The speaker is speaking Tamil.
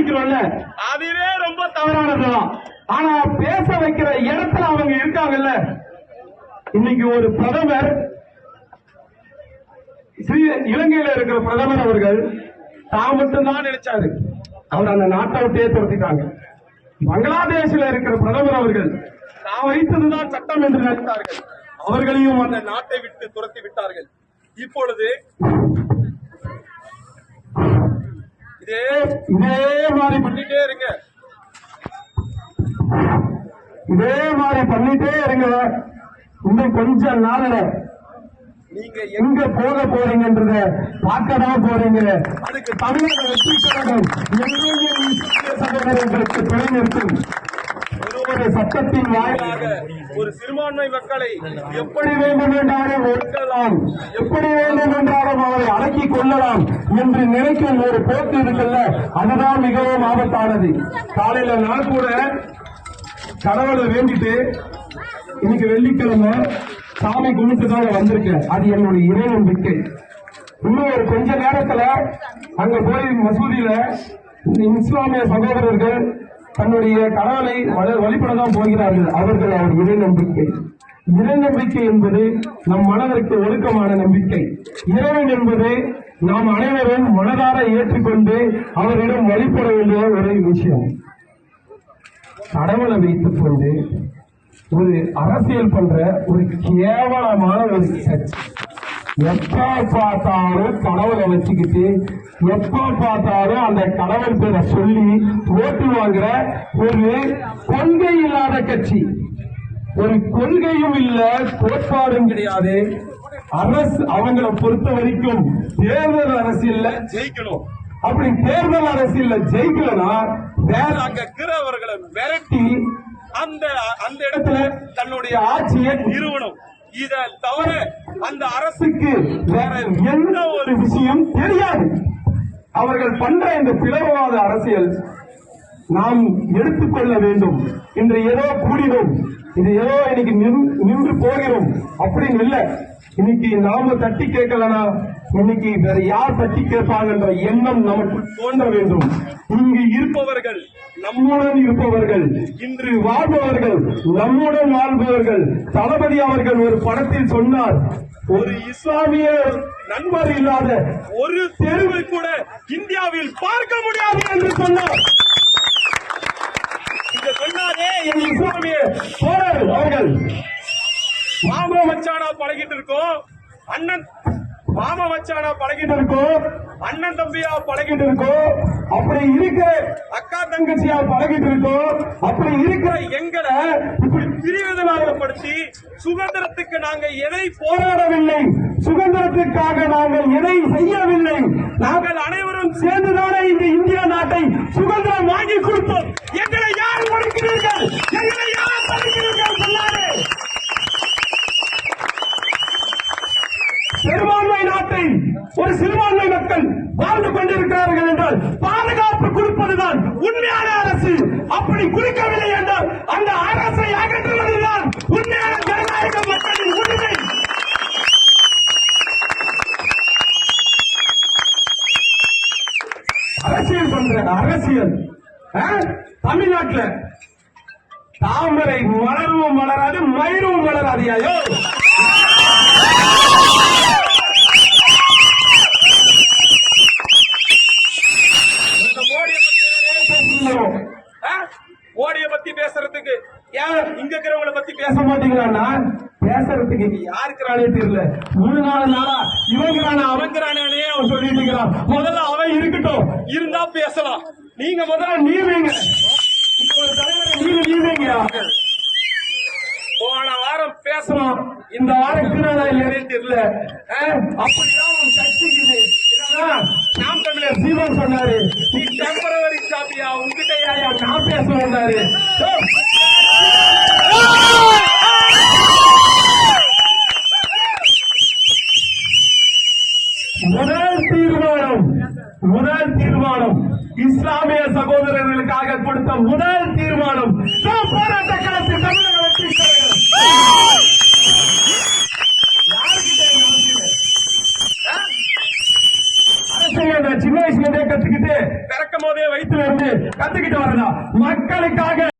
அடிக்கிறோம்ல அதுவே ரொம்ப தவறானதுதான் ஆனா பேச வைக்கிற இடத்துல அவங்க இருக்காங்கல்ல? இன்னைக்கு ஒரு பிரதமர் இலங்கையில இருக்கிற பிரதமர் அவர்கள் தான் மட்டும்தான் நினைச்சாரு. அவர் அந்த நாட்டை விட்டே துரத்திட்டாங்க பங்களாதேஷ்ல இருக்கிற பிரதமர் அவர்கள் தான் வைத்ததுதான் சட்டம் என்று நினைத்தார்கள். அவர்களையும் அந்த நாட்டை விட்டு துரத்தி விட்டார்கள். இப்பொழுது இதே இதே மாதிரி பண்ணிட்டே இருங்க. இதே மாதிரி பண்ணிட்டே இருங்க. இன்னும் கொஞ்ச நாள்ல நீங்க எங்க போக போறீங்கன்றத பார்க்க தான் போறீங்க. அதுக்கு தமிழக வெற்றி கழகம் இஸ்லாமிய சகோதரர்களுக்கு துணை நிற்கும். ஒரு சட்டத்தின் வாயிலாக ஒரு சிறுபான்மை மக்களை எப்படி வேண்டும் என்றாலும் ஒழுக்கலாம் எப்படி வேண்டும் என்றாலும் அவரை அடக்கிக் கொள்ளலாம் என்று நினைக்கும் ஒரு போக்கு இருக்குல்ல அதுதான் மிகவும் ஆபத்தானது. காலையில நான் கூட கடவுளை வேண்டிட்டு இன்னைக்கு வெள்ளிக்கிழமை சாமி கும்பிட்டு தான் வந்திருக்கேன். அது என்னுடைய இறை நம்பிக்கை. இன்னும் ஒரு கொஞ்ச நேரத்துல அங்க போய் மசூதியில இஸ்லாமிய சகோதரர்கள் தன்னுடைய கடவுளை வழிபடதான் போகிறார்கள். அவர்கள் அவர் இறை நம்பிக்கை இறை நம்பிக்கை என்பது நம் மனதிற்கு ஒழுக்கமான நம்பிக்கை. இறைவன் என்பது நாம் அனைவரும் மனதார ஏற்றுக்கொண்டு அவரிடம் வழிபட வேண்டிய ஒரு விஷயம். கடவுளை வைத்துக் கொண்டு ஒரு அரசியல் பண்ற ஒரு கேவலமான ஒரு கட்சி எப்ப பார்த்தாலும் கடவுளை வச்சுக்கிட்டு எப்ப பார்த்தாலும் அந்த கடவுள் பேரை சொல்லி ஓட்டு வாங்குற ஒரு கொள்கை இல்லாத கட்சி. ஒரு கொள்கையும் இல்ல கோட்பாடும் கிடையாது. அரசு அவங்களை பொறுத்த வரைக்கும் தேர்தல் அரசியல்ல ஜெயிக்கணும். அப்படி தேர்தல் அரசியல்ல ஜெயிக்கலனா வேற அங்க இருக்கிறவர்களை அந்த அந்த இடத்துல தன்னுடைய ஆட்சியை நிறுவனம் இத தவிர அந்த அரசுக்கு வேற எந்த ஒரு விஷயம் தெரியாது. அவர்கள் பண்ற இந்த பிளவுவாத அரசியல் நாம் எடுத்துக்கொள்ள வேண்டும். இன்று ஏதோ கூடினோம். இது ஏதோ இன்னைக்கு நின்- நின்று போகிறோம். அப்படின்னு இல்லை. இன்னைக்கு நாம தட்டி கேட்கலனா இன்னைக்கு வேற யார் தட்டி கேட்பாங்கன்ற எண்ணம் நமக்கு தோன்ற வேண்டும். இங்கு இருப்பவர்கள் நம்முடன் இருப்பவர்கள் இன்று வாழ்பவர்கள் நம்முடன் வாழ்பவர்கள். தளபதி அவர்கள் ஒரு படத்தில் சொன்னார் ஒரு இஸ்லாமிய நண்பர் இல்லாத ஒரு தெருவை கூட இந்தியாவில் பார்க்க முடியாது என்று சொன்னார். சொன்னாரே என் இஸ்லாமிய தோழர் அவர்கள் மாமா மச்சானா பழகிட்டு இருக்கோம். அண்ணன் மாமா மச்சானா பழகிட்டு இருக்கோம். அண்ணன் தம்பியா பழகிட்டு இருக்கோம். அப்படி இருக்கிற அக்கா தங்கச்சியா பழகிட்டு இருக்கோம். அப்படி இருக்கிற எங்களை இப்படி பிரிவிதமாகப்படுத்தி சுதந்திரத்துக்கு நாங்க எதை போராடவில்லை சுதந்திரத்துக்காக நாங்கள் எதை செய்யவில்லை நாங்கள் அனைவரும் சேர்ந்துதானே இந்த இந்திய நாட்டை சுதந்திரம் வாங்கி கொடுத்தோம். எங்களை யார் ஒடுக்கிறீர்கள் எங்களை யார் தடுக்கிறீர்கள் சொன்னாரே பெரும்பான்மை நாட்டை ஒரு சிறுபான்மை மக்கள் வாழ்ந்து கொண்டிருக்கிறார்கள் என்றால் பாதுகாப்பு கொடுப்பதுதான் உண்மையான அரசு அப்படி குறிக்கவில்லை என்றால் அந்த அரசை அகற்றுவதுதான் உண்மையான ஜனநாயக மக்களின் உரிமை. அரசியல் பண்ற அரசியல். தமிழ்நாட்டில் தாமரை மலரும் வளராது மயிரும் வளராது ஐயோ. பேசுறதுக்கு இங்க யாருக்கிறானே தெரியல. மூணு நாலு நாளா இவங்கிறான அவங்கிறானே அவன் சொல்லிட்டு இருக்கிறான். முதல்ல அவன் இருக்கட்டும். இருந்தா பேசலாம். நீங்க முதல்ல நீவீங்க இப்ப ஒரு தலைவரை நீங்க நீவீங்க போன வாரம் பேசணும் இந்த வாரம் இருக்கிறதா இல்லையே தெரியல. அஹ், அப்படிதான் உன் கட்சிக்குது. நாம் தமிழர் சீவன் சொன்னாரு நீ டெம்பரவரி சாப்பியா? உங்ககிட்ட யாரையா நான் பேச வந்தாரு ஓ, முதல் தீர்மானம் முதல் தீர்மானம் இஸ்லாமிய சகோதரர்களுக்காக கொடுத்த முதல் தீர்மானம் நாம் போராட்ட களத்தில் தமிழக வெற்றி அரசியல்? சின்ன வயசுல இருந்தே கத்துக்கிட்டு பிறக்கும் போதே வயிற்றுல இருந்து கத்துக்கிட்டு வரதா மக்களுக்காக